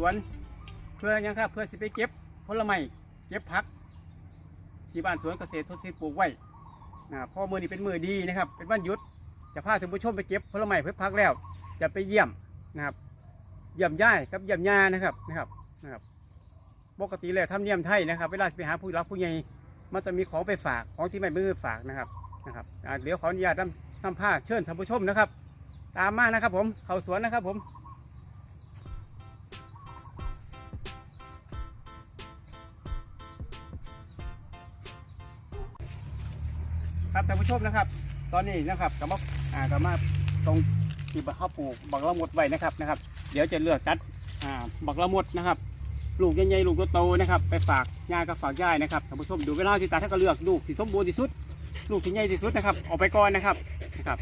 สวนเพื่อยังครับเพื่อสิไปเก็บผลไม้เก็บผัก ที่บ้านสวนเกษตรทศปลูกไว้นะครับพอมือนี้เป็นมือดีนะครับ เป็นวันหยุดจะพาท่านผู้ชมไปเก็บผลไม้เพื่อพักแล้ว จะไปเยี่ยมนะครับ เยี่ยมย่ายกับเยี่ยมยานะครับนะครับนะครับปกติแล้วทำเนียมไทยนะครับ เวลาไปหาผู้รักผู้ใหญ่มันจะมีของไปฝากของที่ไม่มือฝากนะครับนะครับเดี๋ยวขออนุญาตนำนำผ้าเชิญท่านผู้ชมนะครับ ตามมานะครับผมเข้าสวนนะครับผม ครับท่านผู้ชมนะครับ ตอนนี้นะครับก็มาอ่าก็มาตรงที่ข้าวปลูกบักละมดไว้นะครับนะครับ เดี๋ยวจะเลือกตัดอ่าบักละมดนะครับลูกใหญ่ๆลูกโตๆนะครับ ไปฝากย่ากับฝากย่ายนะครับท่านผู้ชมดูเวลาที่ตัดท่านก็เลือกลูกที่สมบูรณ์ที่สุด ลูกที่ใหญ่ที่สุดนะครับออกไปก่อนนะครับนะครับ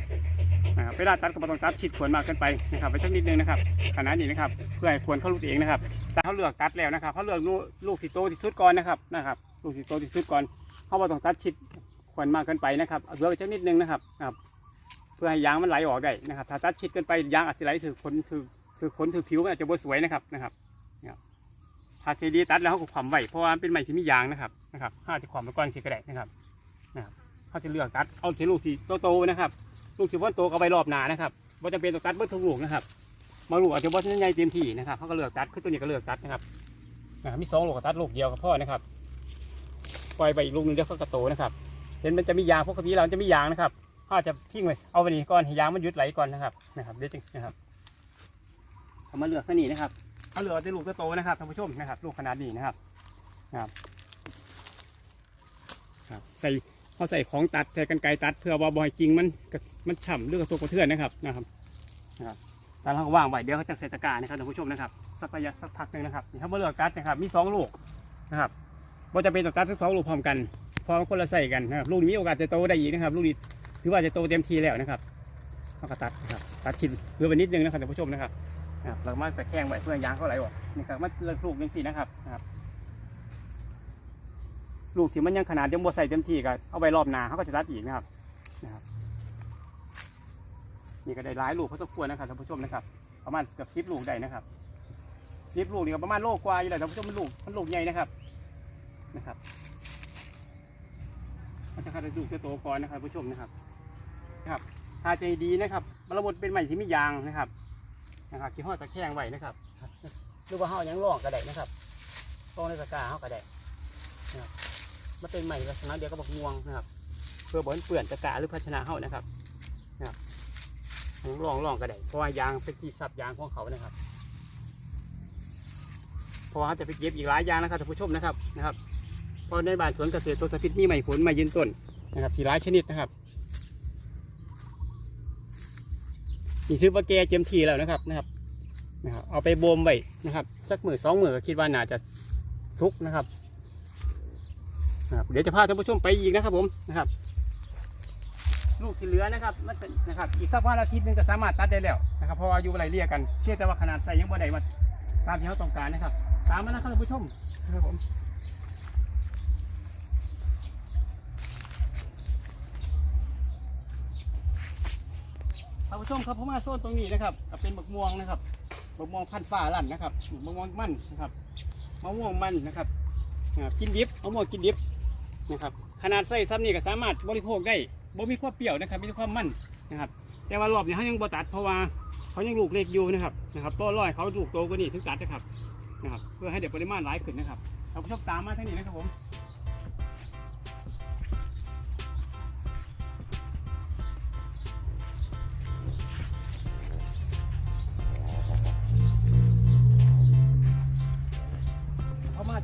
นะครับเวลาตัดก็บ่ต้องตัดชิดขวนมากเกินไปนะครับไปสักนิดนึงนะครับขนาดนี้นะครับเพื่อให้ควรเข้าลูกเองนะครับแต่เขาเลือกตัดแล้วนะครับเขาเลือกลูกลูกที่โตที่สุดก่อนนะครับนะครับ ลูกที่โตที่สุดก่อนเขาบ่ต้องตัดชิด ควันมากเกินไปนะครับเอาเหลือไว้สักนิดนึงนะครับครับ เพื่อให้ยางมันไหลออกได้นะครับ ถ้าตัดชิดเกินไปยางอาจจะไหลถือขนถือถือขนถือผิวมันอาจจะบ่สวยนะครับนะครับถ้าซีดีตัดแล้วเขาก็ความไหวเพราะว่าเป็นไม้ที่มียางนะครับนะครับถ้าจะความไปก้อนสีกระแดกนะครับนะครับเขาจะเลือกตัดเอาสีลูกสีโตๆนะครับ ลูกสีว่าโตก็เอาไปรอบหนานะครับว่าจะเป็นต้องตัดเบิ้ทุกลูกนะครับบางลูกอาจจะว่าใหญ่เต็มที่นะครับเขาก็เลือกตัดคือตัวนี้ก็เลือกตัดนะครับอ่ามีสองลูกก็ตัดลูกเดียวกับพ่อนะครับปล่อยไปอีกลูกนึงเดี๋ยวเขาก็โตนะครับ เห็นมันจะมียางปกติเราจะมียางนะครับถ้าจะทิ้งไวเอาไปนี่ก่อนให้ยางมันหยุดไหลก่อนนะครับนะครับเดี๋ยวจึงนะครับเอามาเลือกแค่นี้นะครับเอาเหลือจะลูกโตๆนะครับท่านผู้ชมนะครับ ลูกขนาดนี้นะครับนะครับครับใส่เขาใส่ของตัดใส่กันไกตัดเพื่อว่าบอยจริงมันมันฉ่ำเรื่องกระทบกระเทือนนะครับนะครับนะครับตอนเราว่างไว้เดี๋ยวเขาจะใส่ตะกร้านะครับท่านผู้ชมนะครับสักระยะสักพักหนึ่งนะครับนี่เขามาเลือกตัดนะครับมีสองลูกนะครับว่าจะเป็นต้องตัดทั้งสองลูกพร้อมกัน พอคนละใส่กันนะครับลูกนี้มีโอกาสจะโตได้อีกนะครับ ลูกนี้ถือว่าจะโตเต็มทีแล้วนะครับเขาก็ตัดนะครับตัดชิ้นเพื่อไปนิดนึงนะครับท่านผู้ชมนะครับนะครับเรามาตะแคงไว้เพื่อยางเขาไหลออกนี่ครับมาเลือกลูกยังสี่นะครับนะครับ ลูกที่มันยังขนาดยังบ่ใส่เต็มที่ก็เอาไว้รอบนาเขาก็จะตัดอีกนะครับนะครับนี่ก็ได้หลายลูกพอสมควรนะครับท่านผู้ชมนะครับ ประมาณเกือบสิบลูกได้นะครับสิบลูกนี่ก็ประมาณโลกว่าอยู่แล้วท่านผู้ชมมันลูกมันลูกใหญ่นะครับนะครับ มันจะคาจะดูจะโตก่อนนะครับผู้ชมนะครับนะครับถ้าใจดีนะครับมรมดเป็นใหม่ที่มียางนะครับนะครับที่ห่อตะแคงไว้นะครับหรือว่าห่อยังลอกก็ได้นะครับตรงในตะกร้าห่อก็ได้นะครับมันเป็นใหม่ลักษณะเดียวกับบักงวงนะครับ เพื่อบให้เปื่อนตะกร้าหรือภาชนะห่อนะครับนะครับลองลองก็ได้เพราะว่ายางเป็นที่สับยางของเขานะครับเพราะว่าเขาจะไปเก็บอีกหลายยางนะครับท่านผู้ชมนะครับนะครับ เพราะในบ้านสวนเกษตรตัวสถิตมีใหม่ผลใหม่ยืนต้นนะครับที่หลายชนิดนะครับนี่ซื้อปลาแกเจียมทีแล้วนะครับนะครับนะครับ เอาไปบ่มไว้นะครับสักหมื่นสองหมื่นคิดว่าน่าจะสุกนะครับนะครับ เดี๋ยวจะพาท่านผู้ชมไปอีกนะครับผมนะครับ ลูกที่เหลือนะครับมันจะนะครับ อีกสักวันอาทิตย์หนึงจะสามารถตัดได้แล้วนะครับเพราะอายุอะไรเรียกกันเพียงแต่ว่าขนาดใส่ยังบ่ได้มาตามที่เขาต้องการนะครับ ตามมานะครับท่านผู้ชมนะครับผม ท่านผู้ชมครับผมมาโซนตรงนี้นะครับก็เป็นบักม่วงนะครับบักม่วงพันธุ์ฟ้าลั่นนะครับบักม่วงมันนะครับมะม่วงมันนะครับกินดิบมะม่วงกินดิบนะครับขนาดไส้ซ้ำนี่ก็สามารถบริโภคได้บ่มีความเปรี้ยวนะครับมีความมันนะครับแต่ว่ารอบนี้เขายังบ่ตัดเพราะว่าเขายังลูกเล็กอยู่นะครับนะครับต้นร้อยเขาลูกโตกว่านี้ถึงตัดนะครับนะครับเพื่อให้เด็กปริมาณหลายขึ้นนะครับท่านผู้ชมตามมาทางนี้นะครับผม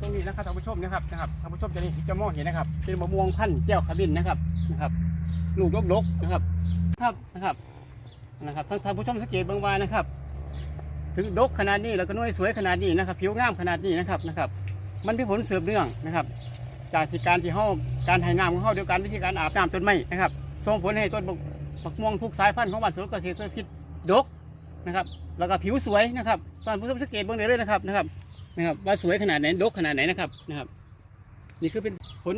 รงนี้นะครับท่านผู้ชมนะครับนะครับท่านผู้ชมจะนี่จะมองเห็นนะครับ เป็นมะม่วงพันธุ์แก้วขมิ้นนะครับนะครับ ลูกดกๆนะครับ ครับนะครับนะครับท่านผู้ชมสังเกตบางวานะครับ ถึงดกขนาดนี้แล้วก็น้อยสวยขนาดนี้นะครับ ผิวงามขนาดนี้นะครับนะครับ มันเป็นผลเสริมเนื่องนะครับ จากที่การที่เฮาการให้น้ำของเฮาเดียวกันวิธีการอาบน้ำต้นไม้นะครับส่งผลให้ต้นบักบักม่วงทุกสายพันธุ์ของบ้านสวนเกษตรสวนพิษดกนะครับ แล้วก็ผิวสวยนะครับท่านผู้ชมสังเกตเบื้องได้เลยนะครับนะครับ นะครับว่าสวยขนาดไหนดกขนาดไหนนะครับนะครับ นี่คือเป็นผล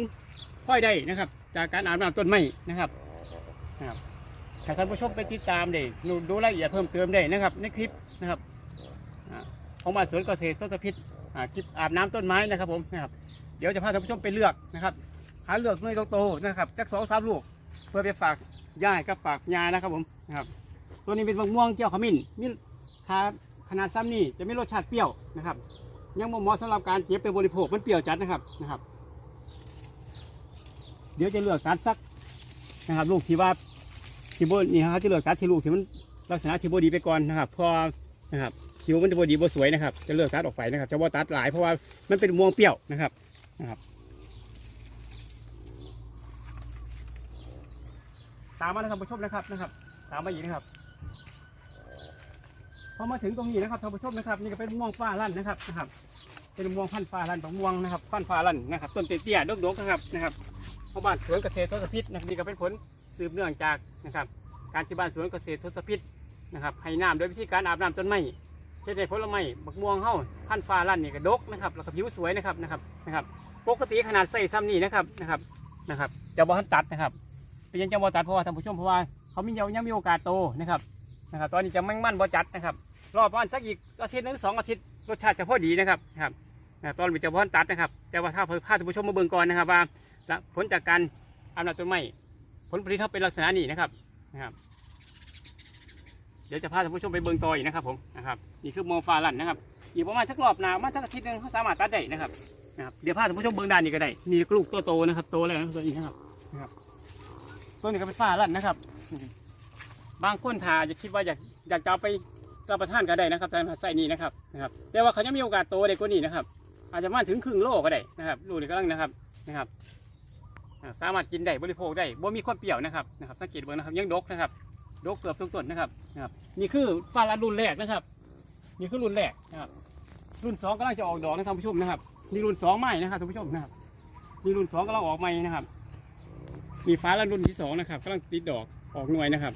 พลอยได้นะครับ จากการอาบน้ำต้นไม้นะครับนะครับถ้าท่านผู้ชมไปติดตามได้ดูดูรายละเอียดเพิ่มเติมได้นะครับ ในคลิปนะครับอ่าพของบ้านสวนเกษตรต้นพิษอาคลิปอาบน้ำต้นไม้นะครับผมนะครับเดี๋ยวจะพาท่านผู้ชมไปเลือกนะครับ หาเลือกหน่วยโตๆนะครับจักสองสามลูก เพื่อไปฝากย่ายกับฝากยายนะครับผมนะครับ ตัวนี้เป็นมะม่วงเกี่ยวขมิ้นมีทาขนาดซ้ำนี่จะไม่รสชาติเปรี้ยวนะครับ ยังบ่เหมาะสำหรับการเก็บไปบริโภคมันเปรี้ยวจัดนะครับนะครับ เดี๋ยวจะเลือกตัดสักนะครับ ลูกที่ว่าที่บนี่ครับจะเลือกตัดที่ลูกที่มันลักษณะที่บดีไปก่อนนะครับพอนะครับคิวมันจะบดีบสวยนะครับ จะเลือกตัดออกไปนะครับ จะว่าตัดหลายเพราะว่ามันเป็นม่วงเปรี้ยวนะครับนะครับตามมาแล้วท่านผู้ชมนะครับนะครับ ตามมาอีกนะครับ พอมาถึงตรงนี้นะครับท่านผู้ชมนะครับนี่ก็เป็นม่วงฟ้าลั่นนะครับนะครับ เป็นม่วงพันธุ์ฟ้าลั่นของม่วงนะครับพันธุ์ฟ้าลั่นนะครับต้นเตี้ยๆดกๆนะครับนะครับเพราะบ้านสวนเกษตรทศพิษนะครับนี่ก็เป็นผลสืบเนื่องจากนะครับ การที่บ้านสวนเกษตรทศพิษนะครับให้น้ำโดยวิธีการอาบน้ำต้นไม้เช่นในผลไม้บักม่วงเฮ้าพันธุ์ฟ้าลั่นนี่ก็ดกนะครับแล้วก็ผิวสวยนะครับนะครับนะครับ ปกติขนาดใส่ซ้ำนี่นะครับนะครับนะครับจะบ่ทันตัดนะครับเป็นยังจะบ่ตัดเพราะว่าท่านผู้ชมเพราะว่าเขามียังยังมีโอกาสโตนะครับนะครับ ตอนนี้จะแม่งมั่นบ่จัดนะครับ รอบประมาณสักอีกอาทิตย์หนึงสองอาทิตย์รสชาติจะพอดีนะครับนะครับตอนนี้จะบ่ทันตัดนะครับ แต่ว่าถ้าเพาท่านผู้ชมมาเบิ่งก่อนนะครับว่าผลจากการอาบน้ำต้นไม้ผลผลิตเขาเป็นลักษณะนี้นะครับนะครับ เดี๋ยวจะพาท่านผู้ชมไปเบิ่งต่ออีกนะครับ ผมนะครับนี่คือโมฟาลันนะครับอีกประมาณสักรอบหนามาสักอาทิตย์หนึงเขาสามารถตัดได้นะครับนะครับเดี๋ยวพาท่านผู้ชมเบิ่งด้านนี้ก็ได้นี่ลูกตัวโตนะครับโตแล้วนะตัวนี้นะครับนะครับตัวนี้ก็เป็นฟาลันนะครับ บางคนถ้าจะคิดว่าอยากอยากจะเอาไป รับประทานก็ได้นะครับแต่ใส่นี่นะครับนะครับ แต่ว่าเขายังมีโอกาสโตได้กว่านี้นะครับ อาจจะมาถึงครึ่งโลก็ได้นะครับลูกนี่กำลังนะครับนะครับสามารถกินได้บริโภคได้บ่มีความเปรี้ยวนะครับนะครับสังเกตเบิ่งนะครับยังดกนะครับดกเกือบทุกต้นนะครับนะครับ นี่คือฟาลันรุ่นแรกนะครับ นี่คือรุ่นแรกนะครับ รุ่นสองกำลังจะออกดอกนะท่านผู้ชมนะครับนี่รุ่นสองใหม่นะครับท่านผู้ชมนะครับนี่รุ่นสองกำลังออกใหม่นะครับมีฟ้าลันรุ่นที่สองนะครับกำลังติดดอกออกหน่วยนะครับ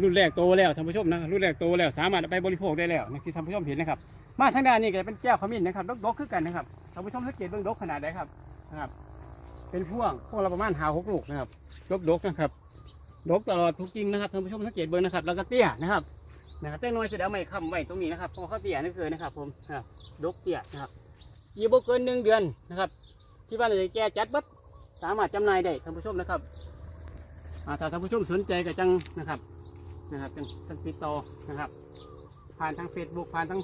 รุ่นแรกโตแล้วท่านผู้ชมนะรุ่นแรกโตแล้วสามารถเอาไปบริโภคได้แล้วนะที่ท่านผู้ชมเห็นนะครับ มาทางด้านนี้ก็จะเป็นแก้วขมิ้นนะครับดกๆคือกันนะครับท่านผู้ชมสังเกตเบื้องดกขนาดไหนครับนะครับ เป็นพ่วงพ่วงละประมาณหาหกลูกนะครับดกๆนะครับดกตลอดทุกกิ่งนะครับท่านผู้ชมสังเกตเบิ่งนะครับแล้วก็เตี้ยนะครับนะครับเต้นน้อยจะได้เอาไม้ค้ำไว้ตรงนี้นะครับเพราะเขาเตี้ยนี่คือนะครับ ผมนะครับดกเตี้ยนะครับอีโบเกินหนึ่งเดือนนะครับ ที่ว่าเราจะแก้จัดบัดสามารถจำหน่ายได้ท่านผู้ชมนะครับอ่าถ้าท่านผู้ชมสนใจก็จังนะครับ นะครับจังจังติดต่อนะครับ ผ่านทาง Facebook ผ่านทาง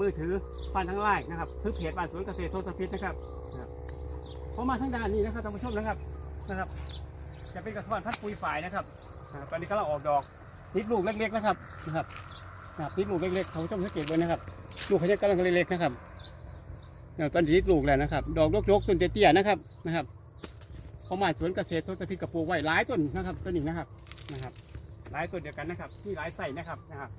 มือถือผ่านทางไลน์นะครับคือเพจบ้านสวนเกษตรโทสพิษนะครับนะครับพอมาทางด้านนี้นะครับท่านผู้ชมนะครับนะครับ จะเป็นกระท้อนพัดปุยฝายนะครับนะครับตอนนี้กำลังออกดอกติดลูกเล็กๆนะครับนะครับนะครับติดลูกเล็กๆเขาชมสังเกตเลยนะครับ ลูกเขาจะกำลังเล็กๆนะครับตอนนี้ติดลูกแล้วนะครับ ดอกยกๆต้นเตี้ยๆนะครับนะครับเขามาสวนเกษตรทศพิษกระปูไว้หลายต้นนะครับต้นนี้นะครับนะครับ หลายต้นเดียวกันนะครับที่หลายใส่นะครับนะครับ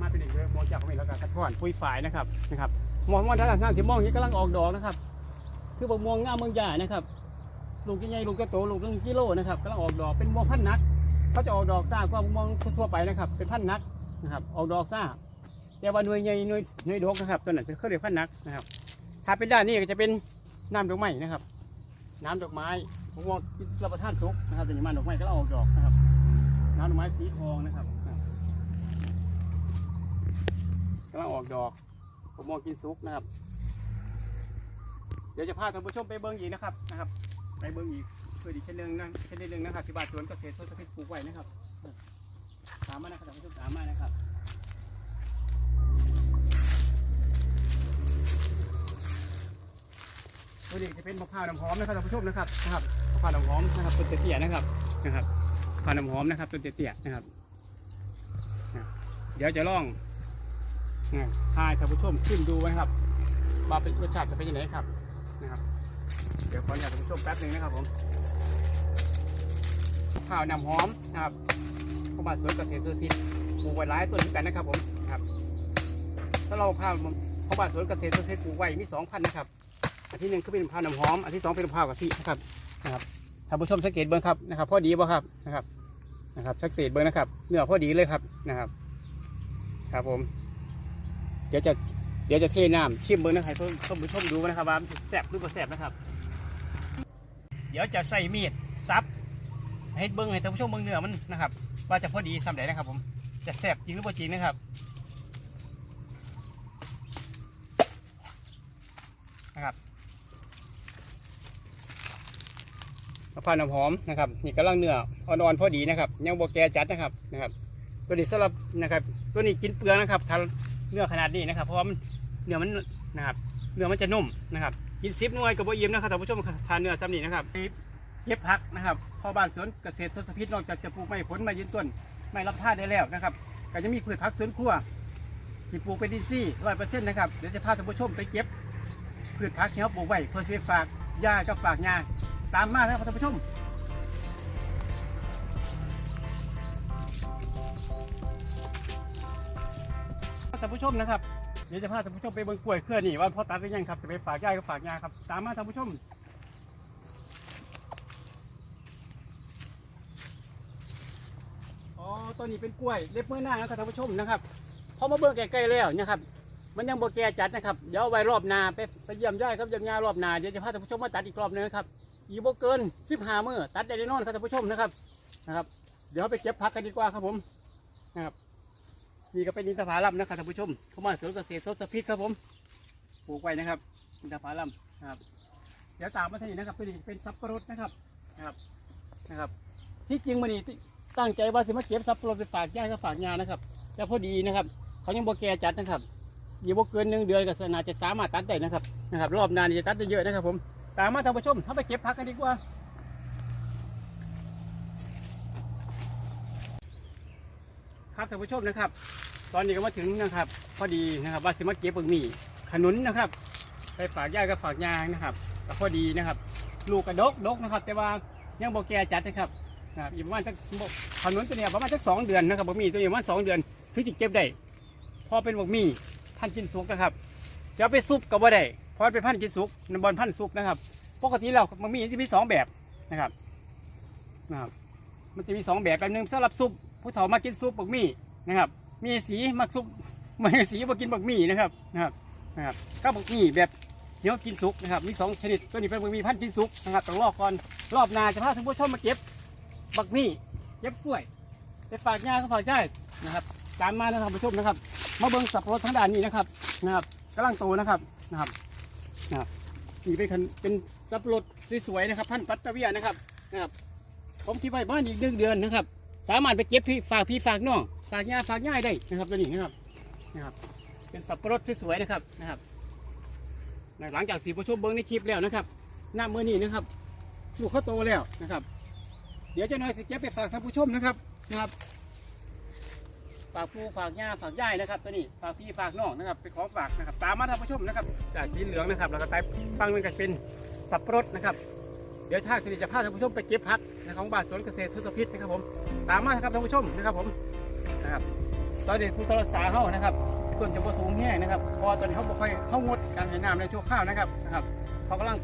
มาเป็นอีกเลยมองจากเขาเห็นแล้วก็กระท้อนปุยฝายนะครับนะครับมองมองด้านล่างที่มองนี้กำลังออกดอกนะครับ คือบะม่วงงามเมืองใหญ่นะครับลูกใหญ่ลูกกระโตลูกหนึ่งกิโลนะครับกำลังออกดอกเป็นม่วงพันธุ์นักเขาจะออกดอกซ่ากว่ามะม่วงทั่วไปนะครับ เป็นพันธุ์นักนะครับ ออกดอกซ่าแต่ว่าหน่วยใหญ่หน่วยหน่วยดกนะครับตัวนั้นเป็นเขาเรียกพันธุ์นักนะครับ ถ้าเป็นด้านนี้ก็จะเป็นน้ำดอกไม้นะครับ น้ำดอกไม้ ผมม่วงกินรับประทานสุกนะครับเป็นมันดอกไม้ก็ออกดอกนะครับน้ำดอกไม้สีทองนะครับกำลังออกดอก ผมม่วงกินสุกนะครับ เดี๋ยวจะพาท่านผู้ชมไปเบิ้งอีกนะครับนะครับ ไปเบิ้งอีกเพื่อดีเช่นหนึ่งนะเช่นหนึ่งนะครับที่บ้านสวนเกษตรทศพิษปลูกไว้นะครับตามมานะครับท่านผู้ชมตามมานะครับตัวนี้จะเป็นมะพร้าวน้ำหอมนะครับท่านผู้ชมนะครับนะครับ มะพร้าน้ำหอมนะครับต้นเตี้ยๆนะครับนะครับมะพร้าน้ำหอมนะครับต้นเตี้ยๆนะครับ เดี๋ยวจะลองทายท่านผู้ชมชิมดูนะครับว่าเป็นรสชาติจะเป็นยังไงครับนะครับ เดี๋ยวขออนุญาตท่านผู้ชมแป๊บหนึ่งนะครับผมข้าวน้ำหอมนะครับเข้ามาสวนเกษตรสุทิศปลูกไว้หลายต้นเหมือนกันนะครับผมนะครับ ถ้าเราข้าวเข้ามาสวนเกษตรสุทิศปลูกไว้มีสองพันนะครับอันที่หนึ่งคือเป็นมะพร้าวน้ำหอม อันที่สองเป็นมะพร้าวกะทินะครับนะครับ ท่านผู้ชมสังเกตเบิ้งครับนะครับพอดีบ่ครับนะครับนะครับสังเกตเบิ้งนะครับเนื้อพอดีเลยครับนะครับ ครับผม เดี๋ยวจะเดี๋ยวจะเทน้ำชิมเบิ้งนะครับท่านผู้ชมดูนะครับว่ามันแซ่บหรือบ่แซ่บนะครับ เดี๋ยวจะใส่มีดซับให้เบิ้งให้ท่านผู้ชมเบิ้งเนื้อมันนะครับ ว่าจะพอดีสำเร็จนะครับ ผมจะแสบจริงหรือเปล่าจริงนะครับ มะพร้าวน้ำหอมนะครับนี่กำลังเนื้ออ่อนๆพอดีนะครับ ยังโบแกจัดนะครับนะครับ ตัวนี้สำหรับนะครับ ตัวนี้กินเปลือกนะครับถ้าเนื้อขนาดนี้นะครับเพราะว่ามันเนื้อมันนะครับเนื้อมันจะนุ่มนะครับ กินซิปน่วยกับโบเยี่ยมนะครับท่านผู้ชมทานเนื้อซ้ำนี้นะครับเก็บผักนะครับพ่อบ้านสวนเกษตรทศพิษนอกจากจะปลูกไม้ผลไม้ยืนต้นไม้รับท่าได้แล้วนะครับ ก็จะมีพืชผักสวนครัวที่ปลูกเป็นดินซี่ร้อยเปอร์เซ็นต์นะครับเดี๋ยวจะพาท่านผู้ชมไปเก็บพืชผักที่เขาปลูกไว้เพื่อช่วยฝากหญ้ากับฝากงา ตามมาครับท่านผู้ชมท่านผู้ชมนะครับเดี๋ยวจะพาท่านผู้ชมไปเบิ่งกล้วยเครือนี่ว่าพ่อตัดหรือยังครับจะไปฝากยายก็ฝากยาครับ ตามมาท่านผู้ชมอ๋อตัวนี้เป็นกล้วยเล็บมือหน้านะครับท่านผู้ชมนะครับพอมาเบิ่งใกล้ๆแล้วนะครับมันยังโบแกจัดนะครับ เดี๋ยวไว้รอบนาไปไปเยี่ยมยายครับเยี่ยมยารอบนาเดี๋ยวจะพาท่านผู้ชมมาตัดอีกรอบหนึงนะครับ อีโบเกินสิบห้ามือตัดได้แน่นอนครับท่านผู้ชมนะครับนะครับ เดี๋ยวไปเก็บผักกันดีกว่าครับผมนะครับนี่ก็เป็นอินทผลัมนะครับท่านผู้ชม เข้ามาสวนเกษตรทศพิษครับผมปลูกไว้นะครับอินทผลัมนะครับ เดี๋ยวตามมาที่นี่นะครับตัวนี้เป็นสับปะรดนะครับนะครับนะครับ ที่จริงมันนี่ตั้งใจว่าสิมาเก็บสับปะรดไปฝากญาติก็ฝากงานนะครับแต่พอดีนะครับ เขายังโบแกจัดนะครับอย่โบเกินหนึ่งเดือนก็น่าจะสามารถตัดได้นะครับนะครับ รอบนานจะตัดได้เยอะนะครับผม ตามมาท่านผู้ชมเข้าไปเก็บผักกันดีกว่า ครับท่านผู้ชมนะครับ ตอนนี้ก็มาถึงนะครับ พอดีนะครับ ว่าสิมาเก็บเบิ่งมี่ขนุนนะครับ ไปฝากย่ากับฝากยางนะครับก็พอดีนะครับ ลูกกระดกดกนะครับ แต่ว่ายังโบแกจัดนะครับนะครับอีกประมาณสักขนุนตัวเนี้ยประมาณสักสองเดือนนะครับบะหมี่ตัวนี้ประมาณสองเดือนถึงจะเก็บได้พอเป็นบะหมี่พันธุ์กินสุกนะครับจะไปซุปก็บ่ได้ เพราะเป็นพันธุ์กินสุกนำบอลพันธุ์สุกนะครับ ปกติแล้วบะหมี่จะมีสองแบบนะครับนะครับ มันจะมีสองแบบแบบหนึ่งสำหรับซุปผู้เฒ่ามากินซุปบะหมี่นะครับ มีสีมักซุปไม่สีมากินบะหมี่นะครับนะครับนะครับก็บะหมี่แบบเหนียวกินสุกนะครับ มีสองชนิดตัวนี้เป็นบะหมี่พันธุ์กินสุกนะครับต้องรอบก่อนรอบนาจะพาท่านผู้ชมมาเก็บบะหมี่เก็บกล้วยไปฝากญาติก็ฝากได้นะครับตามมานะท่านผู้ชมนะครับ มาเบิ่งสับปะรดทางด้านนี้นะครับนะครับกำลังโตนะครับนะครับ นะครับนี่เป็นคันเป็นสับปะรดสวยๆนะครับ พันธุ์ปัตตาเวียนะครับนะครับ ผมคิดไว้บ้านอีกหนึ่งเดือนนะครับ สามารถไปเก็บพี่ฝากพี่ฝากน้องฝากย่าฝากย่ายได้นะครับตัวนี้นะครับนะครับ เป็นสับปะรดสวยๆนะครับนะครับหลังจากสีผู้ชมเบิ้งในคลิปแล้วนะครับหน้ามือนี้นะครับลูกเขาโตแล้วนะครับ เดี๋ยวเจะน้อยสิเก็บไปฝากท่านผู้ชมนะครับนะครับ ฝากผู้ฝากย่าฝากย่ายนะครับ ตัวนี้ฝากพี่ฝากน้องนะครับเป็นของฝากนะครับตามมาท่านผู้ชมนะครับจากสีเหลืองนะครับแล้วก็ไต่ฟังนึงก็เป็นสับปะรดนะครับ เดี๋ยวทางสิริจะพาท่านผู้ชมไปเก็บผักในของบ้านสวนเกษตรสุขพิษนะครับผมตามมาครับท่านผู้ชมนะครับผมนะครับตอนนี้ผู้ตรวจสาเข้านะครับส่วนจะบ่สูงแห้งนะครับ พอตอนนี้เขาบ่ค่อยเขางดการให้น้ำในช่วงข้าวนะครับนะครับเขากำลัง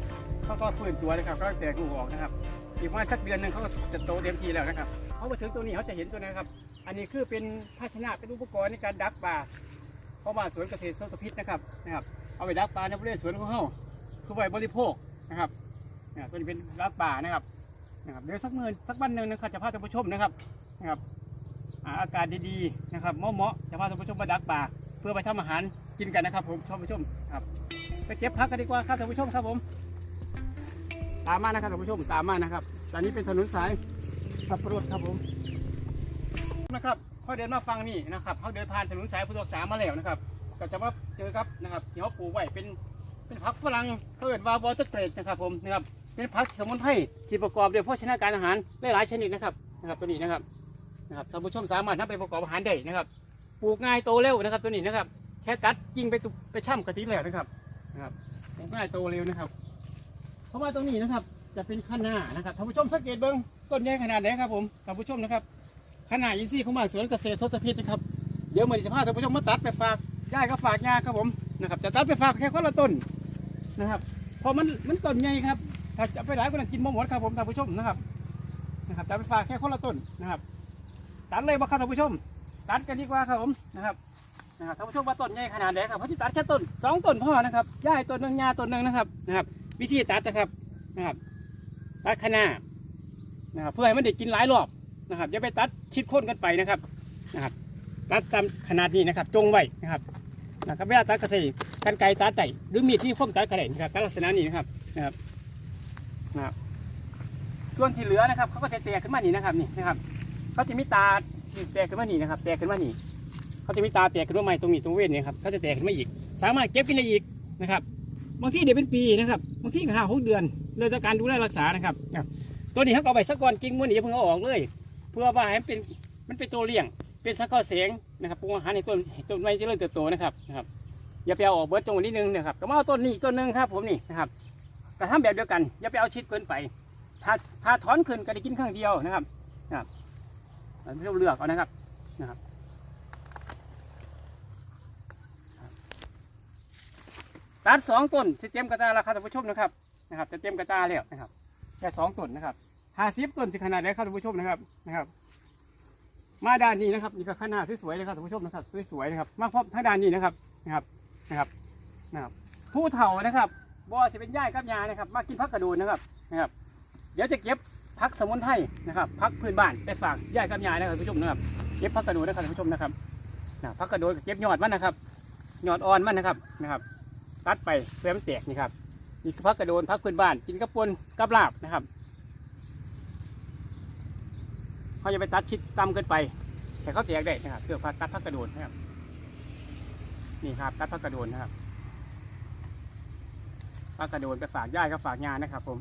เขาก็ฟื้นตัวนะครับกำลังแตกลูกออกนะครับอีกประมาณสักเดือนหนึ่งเขาก็จะโตเต็มทีแล้วนะครับเขามาถึงตัวนี้เขาจะเห็นตัวนี้นะครับ อันนี้คือเป็นภาชนะเป็นอุปกรณ์ในการดักปลาเพราะว่าสวนเกษตรสุขพิษนะครับนะครับ เอาไปดักปลาในบริเวณสวนของเขาคือไว้บริโภคนะครับเนี่ยตัวนี้เป็นร้านป่านะครับนะครับเดี๋ยวสักมื่นสักวันหนึ่งนะครับจะพาท่านผู้ชมนะครับนะครับอาอากาศดีๆนะครับเหมาะๆจะพาท่านผู้ชมมาดักป่าเพื่อไปทำอาหารกินกันนะครับ ผมท่านผู้ชมครับไปเก็บพักกันดีกว่าครับท่านผู้ชมครับผมตามมานะครับท่านผู้ชมตามมานะครับตอนนี้เป็นถนนสายสับปะรดครับผม นะครับเขาเดินมาฟังนี่นะครับเขาเดินผ่านถนนสายพุทธศาสนามาแล้วนะครับ ก็จะมาเจอครับนะครับที่เขาปลูกไว้เป็นเป็นผักฝรั่งเขาเรียกว่าวอเตอร์เกรดนะครับผมนะครับเป็นผักสมุนไพรที่ประกอบด้วยโภชนาการอาหารหลายๆชนิดนะครับนะครับตัวนี้นะครับนะครับท่านผู้ชมสามารถนำไปประกอบอาหารได้นะครับปลูกง่ายโตเร็วนะครับ ตัวนี้นะครับ แค่ตัดกิ่งไปตุไปช่ำกระติแล้วนะครับนะครับปลูกง่ายโตเร็วนะครับ เพราะว่าตรงนี้นะครับจะเป็นขนานะครับท่านผู้ชมสังเกตเบิ้งต้นใหญ่ขนาดไหนครับผมท่านผู้ชมนะครับ ขนาดยินซี่ของบ้านสวนเกษตรทศพิษนะครับเดี๋ยวมื่อนจะพาท่านผู้ชมมาตัดไปฝากย่าก็ฝากยาครับผมนะครับจะตัดไปฝากแค่คนละต้นนะครับพอมันมันต้นใหญ่ครับ ถ้าจะไปหลายคนกินบ่หมดครับผมท่านผู้ชมนะครับนะครับจะไปฝากแค่คนละต้นนะครับตัดเลยบ่ครับท่านผู้ชม ตัดกันดีกว่าครับผมนะครับนะครับท่านผู้ชมว่าต้นใหญ่ขนาดไหนครับเพราะที่ตัดแค่ต้นสองต้นพอนะครับย่าต้นหนึ่งยาต้นหนึ่งนะครับนะครับ วิธีตัดนะครับนะครับ ตัดขนาดนะครับเพื่อให้มันได้กินหลายรอบนะครับอย่าไปตัด ชิดโค่นกันไปนะครับนะครับตัดตามขนาดนี้นะครับจงไว้นะครับนะครับเวลาตัดกระสีกันไกตัดได้หรือมีดที่คมตัดกระไดนครับตัดลักษณะนี้นะครับนะครับนะครับส่วนที่เหลือนะครับเขาก็จะแตกขึ้นมานี่นะครับนี่นะครับเขาจะมีตาแตกขึ้นมานี่นะครับ แตกขึ้นมานี่เขาจะมีตาแตกขึ้นมาใหม่ตรงนี้ตรงเว้นเนี่ยครับเขาจะแตกขึ้นมาอีก สามารถเก็บกินได้อีกนะครับบางที่เดี๋ยวเป็นปีนะครับบางที่ก็ห้าหกเดือนเลยจากการดูแลรักษานะครับนะครับตัวนี้เขาเอาไปสักก่อนกิ่งม้วนนี่เพิ่งเอาออกเลย เพื่อว่าให้มันเป็นมันเป็นตัวเลี้ยง เป็นสังเคราะห์แสงนะครับปรุงอาหารในต้นให้ต้นไม้เจริญเติบโตนะครับนะครับอย่าไปเอาออกเบิร์ตรงนี้นึงนะครับก็มาเอาต้นนี้ต้นหนึงครับ ผมนี่นะครับแต่ทำแบบเดียวกัน อย่าไปเอาชิดเกินไป ถ้าถ้าถอนขึ้นก็ได้กินข้างเดียวนะครับนะครับเราไม่ต้อเลือกเอานะครับนะครับตัดสองต้นจะเต็มกระตาแล้วครับท่านผู้ชมนะครับนะครับจะเต็มกระตาแล้วนะครับแค่สองต้นนะครับ ห้าสิบต้นจะขนาดไหนครับท่านผู้ชมนะครับนะครับ มาด้านนี้นะครับนี่ก็ขนาดสวยๆเลยครับท่านผู้ชมนะครับสวยๆนะครับ มาพบทางด้านนี้นะครับนะครับนะครับนะครับผู้เฒ่านะครับบ่จะเป็นย่ายกับยานะครับ มากินพักกระโดนนะครับนะครับ เดี๋ยวจะเก็บพักสมุนไพรนะครับพักพื้นบ้านไปฝากย่ายกับยานะครับท่านผู้ชมนะครับเก็บพักกระโดนนะครับท่านผู้ชมนะครับนะพักกระโดนเก็บยอดมันนะครับยอดอ่อนมันนะครับนะครับตัดไปเพื่อมันแตกนี่ครับนี่คือพักกระโดนพักพื้นบ้านกินกับปนกับลาบนะครับ เขาจะไปตัดชิดต่ำเกินไป แต่เขาแตกได้นะครับเพื่อพักตัดพักกระโดนนะครับนี่ครับตัดพักกระโดนนะครับพักกระโดนไปฝากย่ายกับฝากยานนะครับ ผม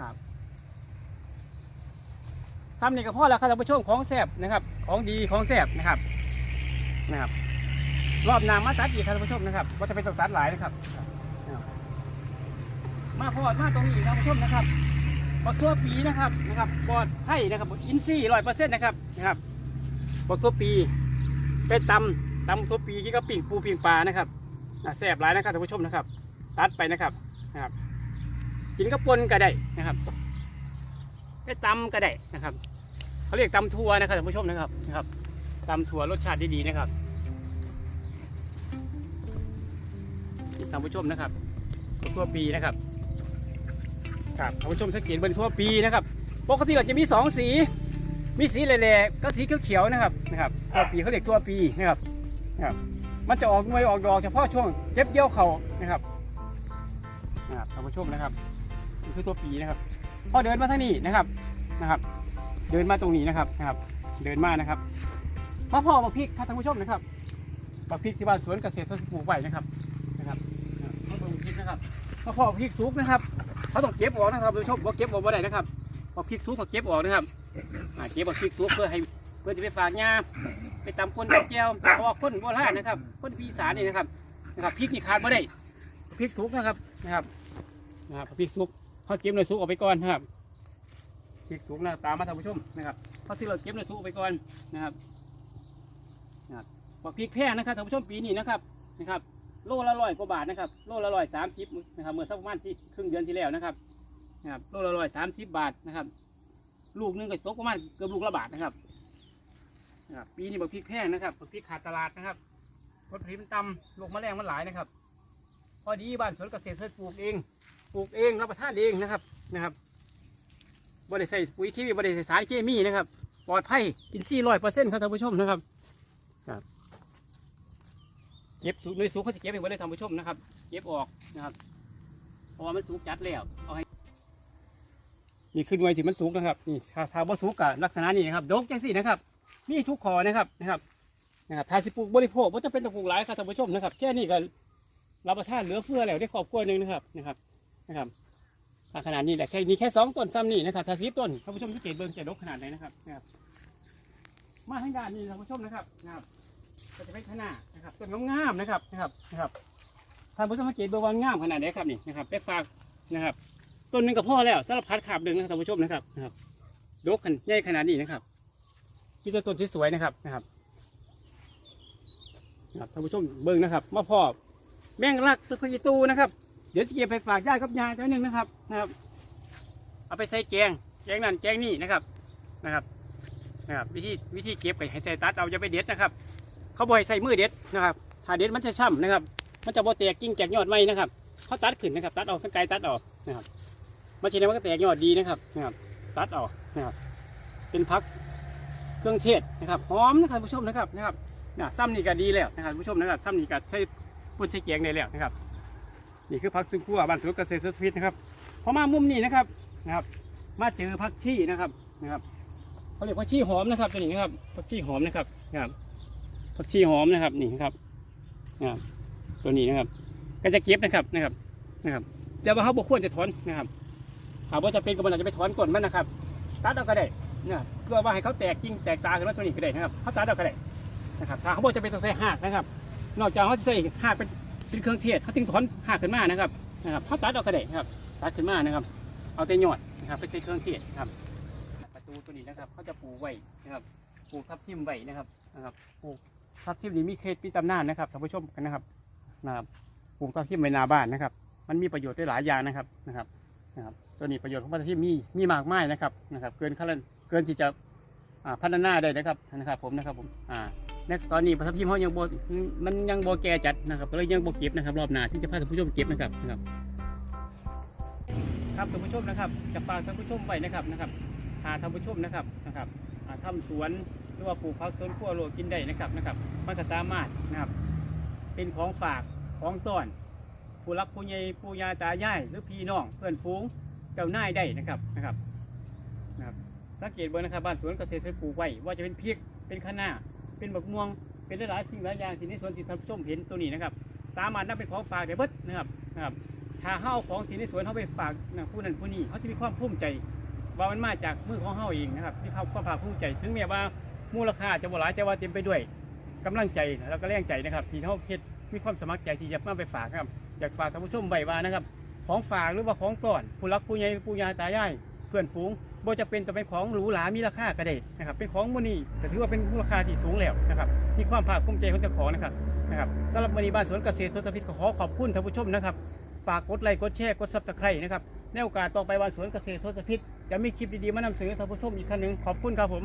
ครับทำนี่ก็พอแล้วครับท่านผู้ชมของแซบนะครับ ของดีของแซบนะครับนะครับ รอบนามาตัดอีกครับท่านผู้ชมนะครับว่าจะเป็นตัดหลายนะครับ มาพอดมาตรงนี้ครับท่านผู้ชมนะครับ บักทั่วปีนะครับนะครับปอดให้นะครับอินซี่ร้อยเปอร์เซ็นต์นะครับนะครับบักทั่วปีเป็นตำตำทั่วปีที่ก็ปิ่งปูปิ่งปลานะครับอะแซ่บหลายนะครับท่านผู้ชมนะครับ ตัดไปนะครับนะครับกินกับปนก็ได้นะครับไปตำก็ได้นะครับเขาเรียกตำทัวนะครับท่านผู้ชมนะครับนะครับตำทัวรสชาติดีๆนะครับท่านผู้ชมนะครับทั่วปีนะครับ ครับท่านผู้ชมสังเกตบนทั่วปีนะครับปกติเราจะมีสองสี มีสีแหล่ๆก็สีเขียวๆนะครับนะครับทั่วปีเขาเรียกทั่วปีนะครับนะครับ มันจะออกหน่วยออกดอกเฉพาะช่วงเจ็บเยี่ยวเขานะครับนะครับท่านผู้ชมนะครับนี่คือตัวปีนะครับพอเดินมาทางนี้นะครับนะครับ เดินมาตรงนี้นะครับนะครับ เดินมานะครับมาพ่อบักพริกครับท่านผู้ชมนะครับบักพริกที่บ้านสวนเกษตรสวนปลูกไว้นะครับนะครับมาเบิ่งบักพริกนะครับมาพ่อบพริกสุกนะครับ เขาต้องเก็บออกนะครับท่านผู้ชมว่าเก็บออกบ่ได้นะครับบักพริกสุกเขาเก็บออกนะครับอ่าเก็บบักพริกสุกเพื่อให้เพื่อจะไปฝากยาไปตำคนกับแก้วเพราะว่าคนโบราณนะครับคนพีสานนี่นะครับนะครับพริกนี่ขาดไม่ได้พริกสุกนะครับนะครับนะครับพริกสุกเขาเก็บในซุกออกไปก่อนนะครับพริกสุกนะตามมาท่านผู้ชมนะครับเขาสิเราเก็บในซุกออกไปก่อนนะครับนะครับอกพริกแพงนะครับท่านผู้ชมปีนี้นะครับนะครับ โลละร้อยกว่าบาทนะครับโลละร้อยสามสิบนะครับเมื่อสักประมาณที่ครึ่งเดือนที่แล้วนะครับนะครับโลละร้อยสามสิบบาทนะครับ ลูกหนึงก็ตกประมาณเกือบลูกละบาทนะครับนะครับ ปีนี้บอกพริกแพงนะครับบอกพริกขาดตลาดนะครับผลผลิตมันต่ำโรคแมลงมันหลายนะครับ พอดีบ้านสวนเกษตรเสร็จปลูกเองปลูกเองรับประทานเองนะครับนะครับบริใส่ปุ๋ยเคมีบริใส่สารเคมีนะครับ ปลอดภัยอินทรีย์ร้อยเปอร์เซ็นต์ครับท่านผู้ชมนะครับครับ เก็บสูงโดยสูงเขาจะเก็บเองไว้เลยท่านผู้ชมนะครับ เก็บออกนะครับเพราะว่ามันสูงจัดแล้วเอาให้นี่ขึ้นไว้ที่มันสูงนะครับนี่ถ้าถ้าบ่สูงกับลักษณะนี้นะครับดกจังสี่นะครับนี่ทุกคอนะครับนะครับนะครับถ้าสิปลูกบริโภคว่าจะเป็นตะปลูกหลายครับท่านผู้ชมนะครับแค่นี้ก็รับประทานเหลือเฟือแล้วได้ครอบครัวหนึ่งนะครับนะครับนะครับขนาดนี้แหละแค่นี้แค่สองต้นซ้ำนี่นะครับถ้าสิบต้นท่านผู้ชมสังเกตเบิ่งจะดกขนาดไหนนะครับนะครับ มาทางด้านนี้ท่านผู้ชมนะครับนะครับก็จะเป็นขนาด นะครับต้นงามๆนะครับนะครับนะครับท่านผู้ชมสังเกตเบิ่งว่างามขนาดไหนครับนี่นะครับไปฝากนะครับต้นนึงก็พอแล้วสำหรับพัดขาบหนึ่งนะครับท่านผู้ชมนะครับนะครับดกขนาดใหญ่ขนาดนี้นะครับมีแต่ต้นสวยๆนะครับนะครับครับท่านผู้ชมเบิ่งนะครับมาพ่อแมงลักตะคุยตูนะครับ เดี๋ยวจะเก็บไปฝากญาติกับยายตัวหนึ่งนะครับนะครับ เอาไปใส่แกงแกงนั่นแกงนี่นะครับนะครับนะครับ วิธีวิธีเก็บไปให้ใส่ตัดเอาจะไปเด็ดนะครับ เขาบ่อยใส่มือเด็ดนะครับถ้าเด็ดมันจะช่ำนะครับ มันจะบ่แตกกิ่งแตกยอดไม้นะครับเขาตัดขึ้นนะครับ ตัดออกทั้งไกลตัดออกนะครับมาทีนี้มันก็แตกยอดดีนะครับนะครับ ตัดออกนะครับ เป็นพักเครื่องเทศนะครับหอมนะครับผู้ชมนะครับนะครับนะซ้ำนี่ก็ดีแล้วนะครับผู้ชมนะครับซ้ำนี่ก็ใช้ปุ่นใช้เกียงได้แล้วนะครับ นี่คือผักซึ่งคั่วบ้านสวนเกษตรสพิษนะครับพอมามุมนี้นะครับนะครับ มาเจอผักชีนะครับนะครับเขาเรียกผักชีหอมนะครับตัวนี้นะครับผักชีหอมนะครับนะครับ ผักชีหอมนะครับนี่นะครับนะครับ ตัวนี้นะครับ ก็จะเก็บนะครับนะครับนะครับแต่ว่าเขาบอกควรจะถอนนะครับหากว่าจะเป็นก็มันอาจจะไปถอนก่อนมันนะครับตัดเอาก็ได้นะครับเพื่อว่าให้เขาแตกจริงแตกตาขึ้นมาตัวนี้ก็ได้นะครับเขาตัดเอาก็ได้นะครับถ้าเขาบอกจะเป็นต้องใส่หากนะครับ นอกจากเขาจะใส่หากเป็นเป็นเครื่องเทศเขาถึงถอนหากขึ้นมานะครับนะครับเขาตัดเอาก็ได้นะครับตัดขึ้นมานะครับ เอาแต่ยอดนะครับ ไปใส่เครื่องเทศนะครับ ประตูตัวนี้นะครับเขาจะปูไว้นะครับ ปลูกทับทิมไว้นะครับนะครับ ปลูก ทับทิมนี่มีเคสมีตำนานนะครับท่านผู้ชมกันนะครับนะครับปลูกทับทิมไว้หนาบ้านนะครับ มันมีประโยชน์ได้หลายอย่างนะครับนะครับนะครับตัวนี้ประโยชน์ของทับทิมมีมีมากมายนะครับนะครับ เกินขั้นเกินที่จะพัฒนาได้นะครับนะครับ ผมนะครับผมอ่าในตอนนี้ทับทิมเขายังโบมันยังโบแก่จัดนะครับก็เลยยังโบเก็บนะครับ รอบหน้าที่จะพาท่านผู้ชมเก็บนะครับนะครับ ครับท่านผู้ชมนะครับ จะฝากท่านผู้ชมไว้นะครับนะครับหาท่านผู้ชมนะครับนะครับอ่าทำสวน รือว่าปลูกผักสวนครัวโลกกินได้นะครับนะครับมันก็สามารถนะครับ เป็นของฝากของต้อนผู้รักผู้ใหญ่ผู้ยาตายายหรือพี่น้องเพื่อนฝูงเจ้านายได้นะครับนะครับนะครับ สังเกตเบอร์นะครับบ้านสวนเกษตรปลูกไว้ว่าจะเป็นพริกเป็นคะน้าเป็นบักม่วง เป็นหลายสิ่งหลายอย่างที่ในสวนที่ท่านผู้ชมเห็นตัวนี้นะครับ สามารถนำเป็นของฝากได้เบิดนะครับนะครับถ้าเฮาเอาของที่ในสวนเฮาไปฝากนะผู้นั้นผู้นี้เขาจะมีความภูมิใจ ว่ามันมาจากมือของเฮาเองนะครับมีควาความภาคภูมิใจถึงแม้ว่า มูลค่าจะบ่หลายแต่ว่าเต็มไปด้วยกำลังใจแล้วก็แรงใจนะครับที่เฮาเฮ็ดมีความสมัครใจที่จะมาไปฝากครับอยากฝากท่านผู้ชมไว้ว่านะครับ ของฝากหรือว่าของปลอนผู้รักผู้ใหญ่ผู้ยาตายายเพื่อนฝูงบ่จะเป็นแต่เป็นของหรูหรามีราคาก็ได้นะครับ เป็นของมื้อนี้แต่ถือว่าเป็นมูลค่าที่สูงแล้วนะครับมีความภาคภูมิใจของเจ้าของนะครับนะครับสำหรับมื้อนี้บ้านสวนเกษตรสวนพิษขอขอบคุณท่านผู้ชมนะครับฝากกดไลค์กดแชร์กดซับสไครต์นะครับในโอกาสต่อไปวันสวนเกษตรทศพิษจะมีคลิปดีๆมานำเสนอท่านผู้ชมอีกครั้งหนึ่งขอบคุณครับผม